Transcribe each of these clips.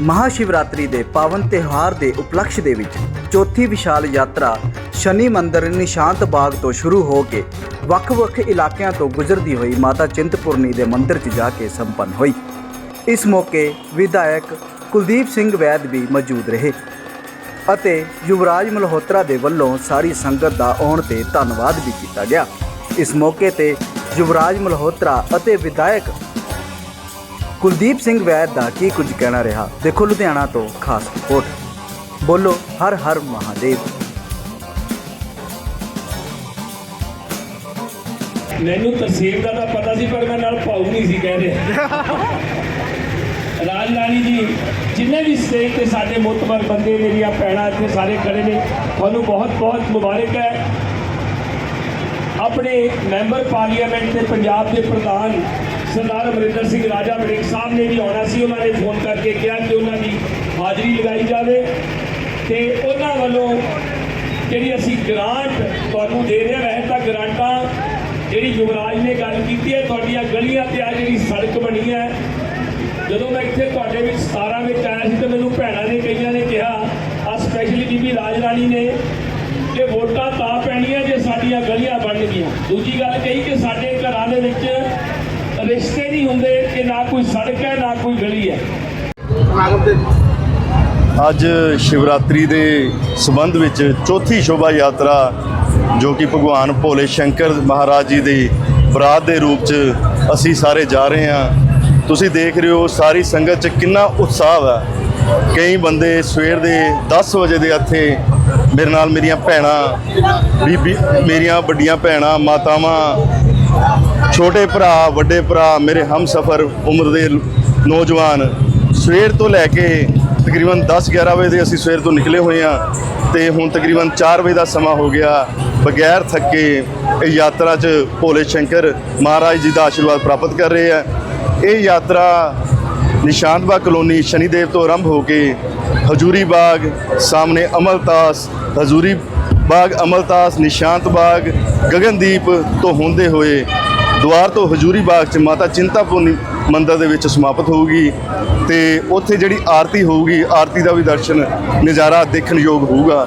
ਮਹਾਸ਼ਿਵਰਾਤਰੀ ਦੇ ਪਾਵਨ ਤਿਉਹਾਰ ਦੇ ਉਪਲਕਸ਼ ਦੇ ਵਿੱਚ ਚੌਥੀ ਵਿਸ਼ਾਲ ਯਾਤਰਾ ਸ਼ਨੀ ਮੰਦਰ ਨਿਸ਼ਾਂਤ ਬਾਗ ਤੋਂ ਸ਼ੁਰੂ ਹੋ ਕੇ ਵੱਖ-ਵੱਖ ਇਲਾਕਿਆਂ ਤੋਂ ਗੁਜ਼ਰਦੀ ਹੋਈ ਮਾਤਾ ਚਿੰਤਪੁਰਨੀ ਦੇ ਮੰਦਿਰ 'ਚ ਜਾ ਕੇ ਸੰਪੰਨ ਹੋਈ। ਇਸ ਮੌਕੇ ਵਿਧਾਇਕ ਕੁਲਦੀਪ ਸਿੰਘ ਵੈਦ ਵੀ ਮੌਜੂਦ ਰਹੇ ਅਤੇ ਯੁਵਰਾਜ ਮਲਹੋਤਰਾ ਦੇ ਵੱਲੋਂ ਸਾਰੀ ਸੰਗਤ ਦਾ ਆਉਣ ਤੇ ਧੰਨਵਾਦ ਵੀ ਕੀਤਾ ਗਿਆ। ਇਸ ਮੌਕੇ ਤੇ ਯੁਵਰਾਜ ਮਲਹੋਤਰਾ ਅਤੇ ਵਿਧਾਇਕ ਕੁਲਦੀਪ ਸਿੰਘ ਵੈਦ ਦਾ ਕੀ ਕੁਝ ਕਹਿਣਾ ਰਿਹਾ? ਦੇਖੋ ਲੁਧਿਆਣਾ ਤੋਂ ਖਾਸ ਰਿਪੋਰਟ। ਬੋਲੋ ਹਰ ਹਰ ਮਹਾਦੇਵ। ਮੈਨੂੰ ਤਰਸੀਮ ਦਾ ਤਾਂ ਪਤਾ ਸੀ, ਪਰ ਮੈਂ ਨਾਲ ਭਾਊ ਨਹੀਂ ਸੀ ਕਹਿ ਰਿਹਾ। ਰਾਜ ਰਾਣੀ ਜੀ, ਜਿੰਨੇ ਵੀ ਸਟੇਜ ਤੇ ਸਾਡੇ ਮੁਤਬਰ ਬੰਦੇ ਮੇਰੀਆਂ ਭੈਣਾਂ ਇੱਥੇ ਸਾਰੇ ਖੜੇ ਨੇ, ਤੁਹਾਨੂੰ ਬਹੁਤ ਬਹੁਤ ਮੁਬਾਰਕ ਹੈ। ਆਪਣੇ ਮੈਂਬਰ ਪਾਰਲੀਮੈਂਟ ਦੇ ਪੰਜਾਬ ਦੇ ਪ੍ਰਧਾਨ ਸਰਦਾਰ ਅਮਰਿੰਦਰ ਸਿੰਘ ਰਾਜਾ ਵੜਿੰਗ ਸਾਹਿਬ ਨੇ ਵੀ ਆਉਣਾ ਸੀ, ਉਹਨਾਂ ਨੇ ਫੋਨ ਕਰਕੇ ਕਿਹਾ ਕਿ ਉਹਨਾਂ ਦੀ ਹਾਜ਼ਰੀ ਲਗਾਈ ਜਾਵੇ ਤੇ ਉਹਨਾਂ ਵੱਲੋਂ ਜਿਹੜੀ ਅਸੀਂ ਗ੍ਰਾਂਟ ਤੁਹਾਨੂੰ ਦੇ ਰਹੇ ਹਾਂ, ਵੈਸੇ ਤਾਂ ਗ੍ਰਾਂਟਾਂ ਜਿਹੜੀ ਯੁਵਰਾਜ ਨੇ ਗੱਲ ਕੀਤੀ ਹੈ, ਤੁਹਾਡੀਆਂ ਗਲੀਆਂ ਤੇ ਆ ਜਿਹੜੀ ਸੜਕ ਬਣੀ ਹੈ, ਜਦੋਂ ਮੈਂ ਇੱਥੇ ਤੁਹਾਡੇ ਵਿੱਚ 17 ਵਿੱਚ ਆਇਆ ਸੀ ਤੇ ਮੈਨੂੰ ਭੈਣਾਂ ਨੇ, ਕਈਆਂ ਨੇ ਕਿਹਾ ਆ ਸਪੈਸ਼ਲੀ ਬੀਬੀ ਰਾਜ ਰਾਣੀ ਨੇ ਕਿ ਵੋਟਾਂ ਤਾਂ ਪੈਣੀਆਂ, ਜੇ ਸਾਡੀਆਂ ਗਲੀਆਂ ਬਣਨਗੀਆਂ ਦੂਜੀ ਗੱਲ ਕਹੀ ਕਿ ਸਾਡੇ ਘਰਾਂ ਦੇ ਵਿੱਚ ਰਿਸ਼ਤੇ ਨਹੀਂ ਹੁੰਦੇ ਕਿ ਨਾ ਕੋਈ ਸੜਕ ਹੈ, ਨਾ ਕੋਈ ਗਲੀ ਹੈ। ਅੱਜ ਸ਼ਿਵਰਾਤਰੀ ਦੇ ਸਬੰਧ ਵਿੱਚ ਚੌਥੀ ਸ਼ੋਭਾ ਯਾਤਰਾ, ਜੋ ਕਿ ਭਗਵਾਨ ਭੋਲੇ ਸ਼ੰਕਰ ਮਹਾਰਾਜ ਜੀ ਦੀ ਬਰਾਤ ਦੇ ਰੂਪ 'ਚ ਅਸੀਂ ਸਾਰੇ ਜਾ ਰਹੇ ਹਾਂ। ਤੁਸੀਂ ਦੇਖ ਰਹੇ ਹੋ ਸਾਰੀ ਸੰਗਤ 'ਚ ਕਿੰਨਾ ਉਤਸ਼ਾਹ ਹੈ। ਕਈ ਬੰਦੇ ਸਵੇਰ ਦੇ 10 ਵਜੇ ਦੇ ਇੱਥੇ ਮੇਰੇ ਨਾਲ ਮੇਰੀਆਂ ਭੈਣਾਂ, ਬੀਬੀ ਮੇਰੀਆਂ ਵੱਡੀਆਂ ਭੈਣਾਂ, ਮਾਤਾਵਾਂ ਛੋਟੇ ਭਰਾ, ਵੱਡੇ ਭਰਾ, ਮੇਰੇ ਹਮਸਫਰ ਉਮਰ ਦੇ ਨੌਜਵਾਨ, ਸਵੇਰ ਤੋਂ ਲੈ ਕੇ ਤਕਰੀਬਨ 10-11 ਵਜੇ ਦੇ ਅਸੀਂ ਸਵੇਰ ਤੋਂ ਨਿਕਲੇ ਹੋਏ ਆ ਤੇ ਹੁਣ ਤਕਰੀਬਨ 4 ਵਜੇ ਦਾ ਸਮਾਂ ਹੋ ਗਿਆ। ਬਗੈਰ ਥੱਕੇ ਇਹ ਯਾਤਰਾ 'ਚ ਭੋਲੇ ਸ਼ੰਕਰ ਮਹਾਰਾਜ ਜੀ ਦਾ ਆਸ਼ੀਰਵਾਦ ਪ੍ਰਾਪਤ ਕਰ ਰਹੇ ਆ। ਇਹ ਯਾਤਰਾ ਨਿਸ਼ਾਂਤਬਾਗ ਕਲੋਨੀ ਸ਼ਨੀਦੇਵ ਤੋਂ ਆਰੰਭ ਹੋ ਕੇ ਹਜੂਰੀ ਬਾਗ, ਸਾਹਮਣੇ ਅਮਲਤਾਸ ਹਜੂਰੀ ਬਾਗ ਅਮਲਤਾਸ ਨਿਸ਼ਾਂਤ ਬਾਗ, ਗਗਨਦੀਪ ਤੋਂ ਹੁੰਦੇ ਹੋਏ ਦੁਆਰ ਤੋਂ ਹਜੂਰੀ ਬਾਗ ਚ ਮਾਤਾ ਚਿੰਤਾਪੁਰਨੀ ਮੰਦਰ ਦੇ ਵਿੱਚ ਸਮਾਪਤ ਹੋਊਗੀ ਤੇ ਉੱਥੇ ਜਿਹੜੀ ਆਰਤੀ ਹੋਊਗੀ, ਆਰਤੀ ਦਾ ਵੀ ਦਰਸ਼ਨ, ਨਜ਼ਾਰਾ ਦੇਖਣ ਯੋਗ ਹੋਊਗਾ।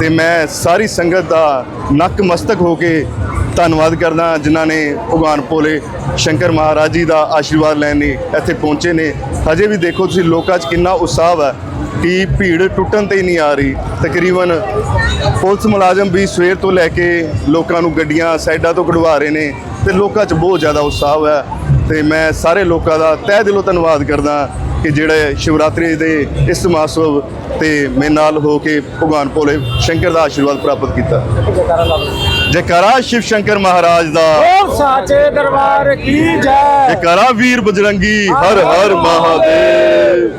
ਤੇ ਮੈਂ ਸਾਰੀ ਸੰਗਤ ਦਾ ਨੱਕ ਮਸਤਕ ਹੋ ਕੇ ਧੰਨਵਾਦ ਕਰਦਾ, ਜਿਨ੍ਹਾਂ ਨੇ ਭਗਵਾਨ ਭੋਲੇ ਸ਼ੰਕਰ ਮਹਾਰਾਜ ਜੀ ਦਾ ਆਸ਼ੀਰਵਾਦ ਲੈਣ ਲਈ ਇੱਥੇ ਪਹੁੰਚੇ ਨੇ। ਹਜੇ ਵੀ ਦੇਖੋ ਤੁਸੀਂ ਲੋਕਾਂ 'ਚ ਕਿੰਨਾ ਉਤਸ਼ਾਹ ਹੈ ਕਿ ਭੀੜ ਟੁੱਟਣ ਤੇ ਹੀ ਨਹੀਂ ਆ ਰਹੀ। ਤਕਰੀਬਨ ਪੁਲਿਸ ਮੁਲਾਜ਼ਮ ਵੀ ਸਵੇਰ ਤੋਂ ਲੈ ਕੇ ਲੋਕਾਂ ਨੂੰ ਗੱਡੀਆਂ ਸਾਈਡਾਂ ਤੋਂ ਕਢਵਾ ਰਹੇ ਨੇ। ਤੇ ਲੋਕਾਂ 'ਚ ਬਹੁਤ ਜ਼ਿਆਦਾ ਉਤਸ਼ਾਹ ਹੈ ਤੇ ਮੈਂ ਸਾਰੇ ਲੋਕਾਂ ਦਾ ਤਹਿ ਦਿਲੋਂ ਧੰਨਵਾਦ ਕਰਦਾ ਕਿ ਜਿਹੜੇ ਸ਼ਿਵਰਾਤਰੀ ਦੇ ਇਸ ਮਹਾਸਵ ਤੇ ਮੈਂ ਨਾਲ ਹੋ ਕੇ ਭਗਵਾਨ ਭੋਲੇ ਸ਼ੰਕਰ ਦਾ ਆਸ਼ੀਰਵਾਦ ਪ੍ਰਾਪਤ ਕੀਤਾ। ਜੈਕਾਰਾ ਸ਼ਿਵ ਸ਼ੰਕਰ ਮਹਾਰਾਜ ਦਾ। ਹੋਰ ਸਾਚੇ ਦਰਬਾਰ ਕੀ ਜੈ। ਜੈਕਾਰਾ ਵੀਰ ਬਜਰੰਗੀ ਹਰ ਹਰ ਮਹਾਦੇਵ।